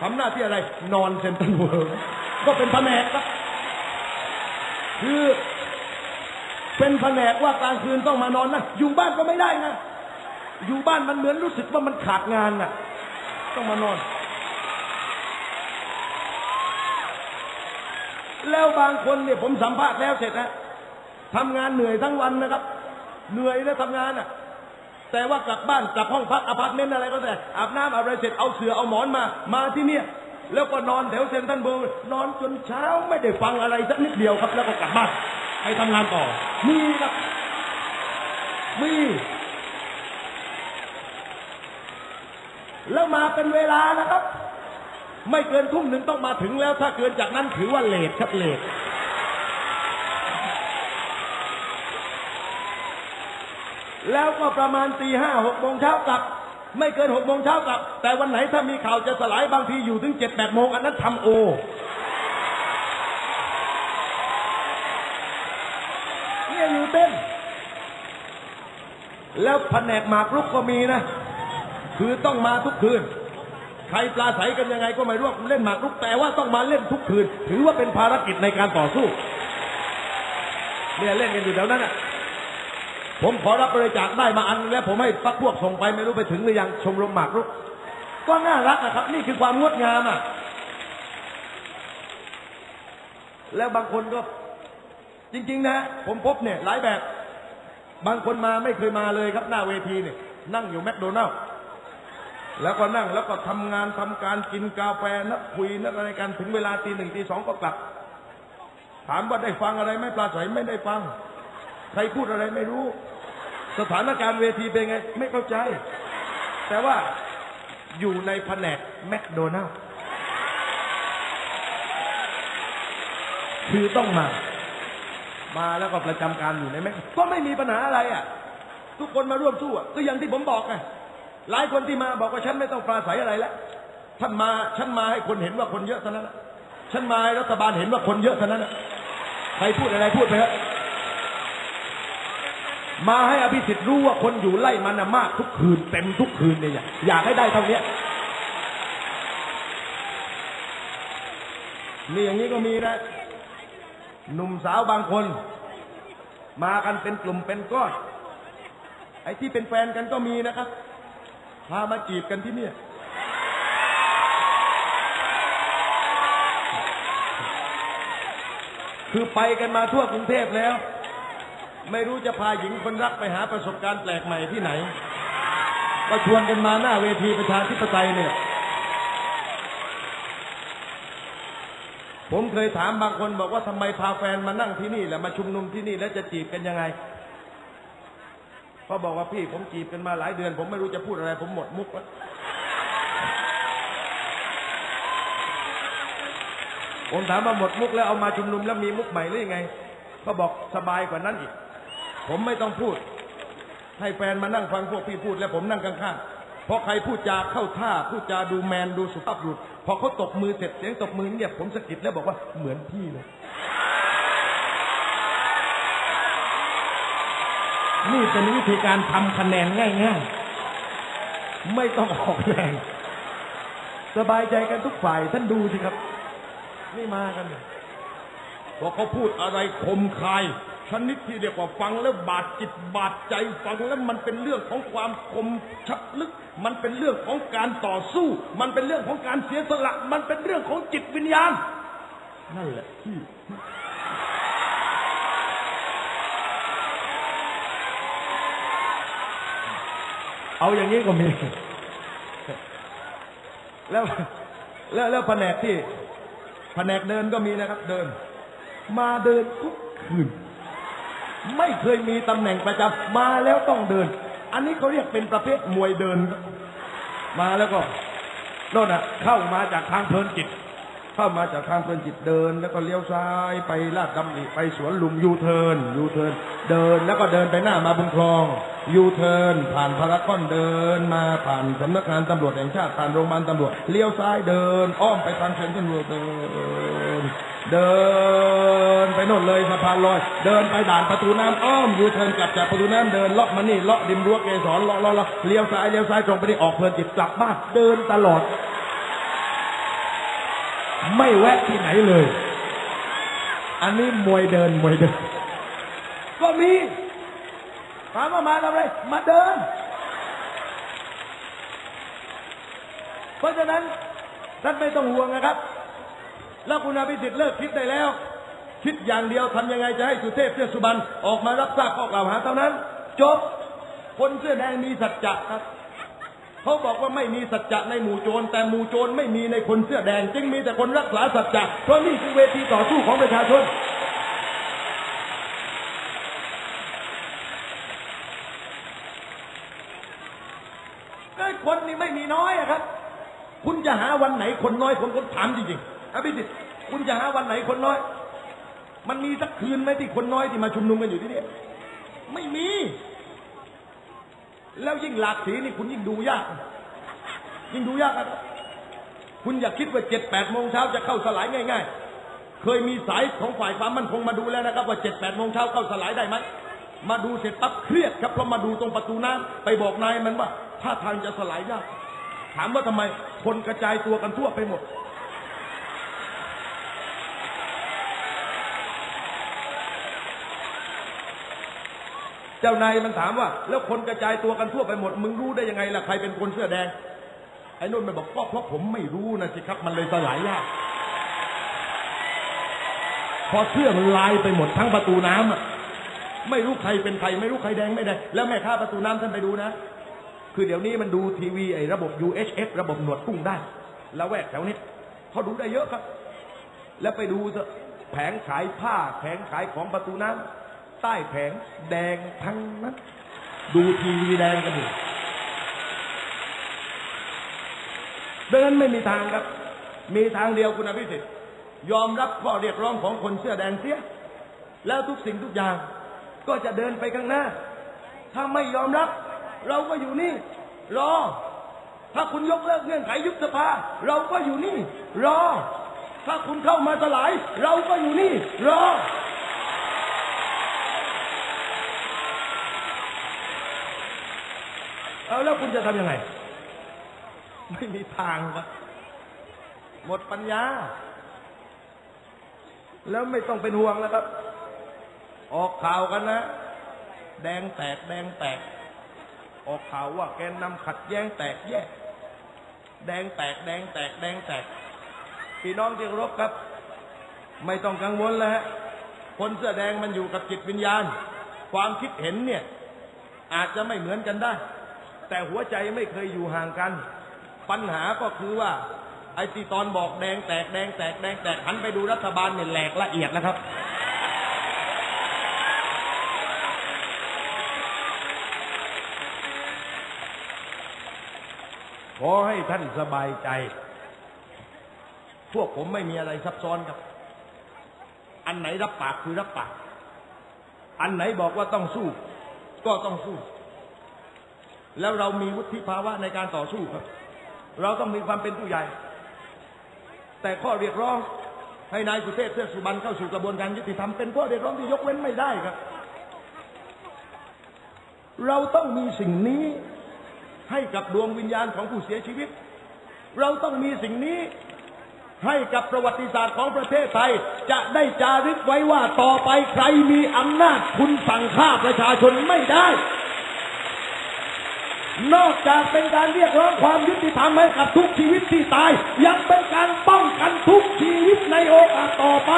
ทำหน้าที่อะไรนอนเซ็นทรัลเวิลด์ก็เป็นแผนกครับ คือเป็นแผนกว่ากลางคืนต้องมานอนนะอยู่บ้านก็ไม่ได้นะอยู่บ้านมันเหมือนรู้สึกว่ามันขาดงานน่ะ ต้องมานอน แล้วบางคนเนี่ยผมสัมภาษณ์แล้วเสร็จนะทำงานเหนื่อยทั้งวันนะครับ เหนื่อยแล้วทำงานอะ แต่ว่ากลับบ้านกลับห้องพักอพาร์ตเมนต์อะไรก็แต่อาบน้ำอาบอะไรเสร็จเอาเสือเอาหมอนมา มาที่เนี่ย แล้วก็นอนแถวเซ็นทรัลเวิลด์นอนจนเช้าไม่ได้ฟังอะไรสักนิดเดียวครับ แล้วก็กลับบ้านไปทำงานต่อ มีครับ มี แล้วมาเป็นเวลานะครับ ไม่เกินทุ่มหนึ่งต้องมาถึงแล้ว ถ้าเกินจากนั้นถือว่าเลทครับเลท แล้วก็ประมาณตีห้าหกโมงเช้ากลับ ไม่เกินหกโมงเช้ากลับ แต่วันไหนถ้ามีข่าวจะสลายบางทีอยู่ถึงเจ็ดแปดโมงอันนั้นทำโอ เนี่ยอยู่เต้น แล้วแผนกหมากรุกก็มีนะ คือต้องมาทุกคืน ใครปลาใสกันยังไงก็ไม่รู้เล่นหมากรุกแต่ว่าต้องมาเล่นทุกคืน ถือว่าเป็นภารกิจในการต่อสู้เนี่ยเล่นกันอยู่แถวนั้นอะ ผมขอรับบริจาคได้มาอันแล้วผมให้พักพวกส่งไปไม่รู้ไปถึงหรือยังชมรมหมากรุกก็น่ารักนะครับ นี่คือความงดงามอะ แล้วบางคนก็ จริง ๆ นะ ผมพบเนี่ย หลายแบบ บางคนมาไม่เคยมาเลยครับหน้าเวทีเนี่ย นั่งอยู่แมคโดนัลล์แล้วก็นั่งแล้วก็ทำงานทำการกินกาแฟนักคุยนักอะไรกันถึงเวลาตีหนึ่งตีสองก็กลับ ถามว่าได้ฟังอะไรไหม่ปลาใสไม่ได้ฟัง ใครพูดอะไรไม่รู้ สถานการณ์เวทีเป็นไง ไม่เข้าใจ แต่ว่าอยู่ในแผนกแมคโดนัลล์คือต้องมา มาแล้วก็ประจำการอยู่ในแมคก็ไม่มีปัญหาอะไรอะ ทุกคนมาร่วมสู้อะก็อย่างที่ผมบอกไงหลายคนที่มาบอกว่าฉันไม่ต้องปราศัยอะไรแล้วท่านมาฉันมาให้คนเห็นว่าคนเยอะเท่านั้นนะฉันมาให้รัฐบาลเห็นว่าคนเยอะเท่านั้นใครพูดอะไรพูดไปเถอะ มาให้อภิสิทธิ์รู้ว่าคนอยู่ไล่มันมากทุกคืนเต็มทุกคืนเนี่ยอยากให้ได้เท่านี้นี่อย่างนี้ก็มีนะ หนุ่มสาวบางคน มากันเป็นกลุ่มเป็นก้อน ไอ้ที่เป็นแฟนกันก็มีนะครับพามาจีบกันที่เนี่ยคือไปกันมาทั่วกรุงเทพแล้ว ไม่รู้จะพาหญิงคนรักไปหาประสบการณ์แปลกใหม่ที่ไหน ก็ชวนกันมาหน้าเวทีประชาธิปไตยเนี่ย ผมเคยถามบางคนบอกว่าทำไมพาแฟนมานั่งที่นี่แหละมาชุมนุมที่นี่แล้วจะจีบกันยังไงเขาบอกว่าพี่ผมจีบกันมาหลายเดือน ผมไม่รู้จะพูดอะไร ผมหมดมุกแล้วผมถามว่าหมดมุกแล้วเอามาชุมนุมแล้วมีมุกใหม่หรือยังไงเขาบอกสบายกว่านั้นอีก ผมไม่ต้องพูด ให้แฟนมานั่งฟังพวกพี่พูด แล้วผมนั่งข้างๆเพราะใครพูดจาเข้าท่าพูดจาดูแมนดูสุภาพบุรุษพอเขาตบมือเสร็จเสียงตบมือเงียบผมสะกิดแล้วบอกว่าเหมือนพี่เลยนี่เป็นวิธีการทำคะแนนง่ายๆ ไม่ต้องออกแรงสบายใจกันทุกฝ่ายท่านดูสิครับ นี่มากันเนี่ยพอเขาพูดอะไรคมคาย ชนิดที่เรียกว่าฟังแล้วบาดจิตบาดใจฟังแล้วมันเป็นเรื่องของความคมชัดลึก มันเป็นเรื่องของการต่อสู้ มันเป็นเรื่องของการเสียสละ มันเป็นเรื่องของจิตวิญญาณ นั่นแหละที่เอาอย่างนี้ก็มี แล้วแล้วแล้วแผนกที่แผนกเดินก็มีนะครับ เดิน มาเดินทุกคืน ไม่เคยมีตำแหน่งประจำมาแล้วต้องเดิน อันนี้เขาเรียกเป็นประเภทมวยเดิน มาแล้วก็โน่นอะ เข้ามาจากทางเพลินจิต เข้ามาจากทางเพลินจิตเดิน แล้วก็เลี้ยวซ้ายไปลาดดำริไปสวนลุมยูเทิร์นยูเทิร์นเดินแล้วก็เดินไปหน้ามาบุญคลองยูเทิร์นผ่านพารากอนเดิน มาผ่านสำนักงานตำรวจแห่งชาติผ่านโรงพยาบาลตำรวจเลี้ยวซ้ายเดิน อ้อมไปทางเซ็นทรัลเวิลด์เดิน เดินไปโน่นเลยสะพานลอยเดินไปด่านประตูน้ำอ้อมยูเทิร์นกลับจากประตูน้ำเดินเลาะมานี่เลาะริมรั้วเกสรเลาะเลาะเลาะเลี้ยวซ้ายเลี้ยวซ้ายตรงไปนี่ออกเพลินจิตกลับบ้านเดินตลอด ไม่แวะที่ไหนเลย อันนี้มวยเดินมวยเดิน ก็มีถามว่ามาทำอะไรมาเดิน เพราะฉะนั้นท่านไม่ต้องห่วงนะครับ แล้วคุณอภิสิทธิ์เลิกคิดได้แล้ว คิดอย่างเดียวทำยังไงจะให้สุเทพเทือกสุบรรณออกมารับทราบข้อกล่าวหาเท่านั้น จบคนเสื้อแดงมีสัจจะครับเขาบอกว่าไม่มีสัจจะในหมู่โจร แต่หมู่โจรไม่มีในคนเสื้อแดง จึงมีแต่คนรักษาสัจจะเพราะนี่คือเวทีต่อสู้ของประชาชนไอ้คนนี่ไม่มีน้อยอะครับ คุณจะหาวันไหนคนน้อยผมก็ถามจริงๆ อภิสิทธิ์คุณจะหาวันไหนคนน้อย มันมีสักคืนไหมที่คนน้อยที่มาชุมนุมกันอยู่ที่นี่ไม่มี แล้วยิ่งหลากสีนี่คุณยิ่งดูยาก ยิ่งดูยากนะครับคุณอย่าคิดว่าเจ็ดแปดโมงเช้าจะเข้าสลายง่าย ๆ เคยมีสายของฝ่ายความมั่นคงมาดูแล้วนะครับ ว่าเจ็ดแปดโมงเช้าเข้าสลายได้ไหมมาดูเสร็จปั๊บเครียดครับเพราะมาดูตรงประตูน้ำไปบอกนายมันว่าท่าทางจะสลายยากถามว่าทำไมคนกระจายตัวกันทั่วไปหมด จ้านายมันถามว่า แล้วคนกระจายตัวกันทั่วไปหมด มึงรู้ได้ยังไงล่ะใครเป็นคนเสื้อแดง ไอ้นุ่นมันบอกก็เพราะผมไม่รู้นะสิครับ มันเลยสลายยากพอเสื้อมันลายไปหมดทั้งประตูน้ำอะไม่รู้ใครเป็นใคร ไม่รู้ใครแดงไม่แดงแล้วแม่ค้าประตูน้ำท่านไปดูนะ คือเดี๋ยวนี้มันดูทีวีไอ้ระบบ UHF ระบบหนวดกุ้งได้แล้วแวกแถวนี้เขาดูได้เยอะครับ แล้วไปดูเถอะแผงขายผ้าแผงขายของประตูน้ำ ใต้แผงแดงทั้งนั้น ดูทีวีแดงกันอยู่ดังนั้นไม่มีทางครับ มีทางเดียวคุณอภิสิทธิ์ยอมรับข้อเรียกร้องของคนเสื้อแดงเสีย แล้วทุกสิ่งทุกอย่างก็จะเดินไปข้างหน้า ถ้าไม่ยอมรับ เราก็อยู่นี่ รอ ถ้าคุณยกเลิกเงื่อนไขยุบสภา เราก็อยู่นี่ รอ ถ้าคุณเข้ามาสลาย เราก็อยู่นี่ รอ เอาแล้วคุณจะทำยังไง ไม่มีทางวะหมดปัญญา แล้วไม่ต้องเป็นห่วงแล้วครับ ออกข่าวกันนะ แดงแตก แดงแตก ออกข่าวว่าแกนนำขัดแย้งแตกแยก แดงแตก แดงแตก แดงแตก พี่น้องที่เคารพครับ ไม่ต้องกังวลแล้วฮะคนเสื้อแดงมันอยู่กับจิตวิญญาณ ความคิดเห็นเนี่ย อาจจะไม่เหมือนกันได้ แต่หัวใจไม่เคยอยู่ห่างกัน ปัญหาก็คือว่า ไอ้ที่ตอนบอกแดงแตกแดงแตกแดงแตกหันไปดูรัฐบาลเนี่ยแหลกละเอียดแล้วครับ ขอให้ท่านสบายใจ พวกผมไม่มีอะไรซับซ้อนครับ อันไหนรับปากคือรับปาก อันไหนบอกว่าต้องสู้ ก็ต้องสู้ แล้วเรามีวุฒิภาวะในการต่อสู้ครับ เราต้องมีความเป็นผู้ใหญ่ แต่ข้อเรียกร้องให้นายสุเทพเทือกสุบรรณเข้าสู่กระบวนการยุติธรรมเป็นข้อเรียกร้องที่ยกเว้นไม่ได้ครับ เราต้องมีสิ่งนี้ให้กับดวงวิญญาณของผู้เสียชีวิต เราต้องมีสิ่งนี้ให้กับประวัติศาสตร์ของประเทศไทย จะได้จารึกไว้ว่าต่อไปใครมีอำนาจคุณสั่งฆ่าประชาชนไม่ได้ นอกจากเป็นการเรียกร้องความยุติธรรมให้กับทุกชีวิตที่ตาย ยังเป็นการป้องกันทุกชีวิตในโอกาสต่อไป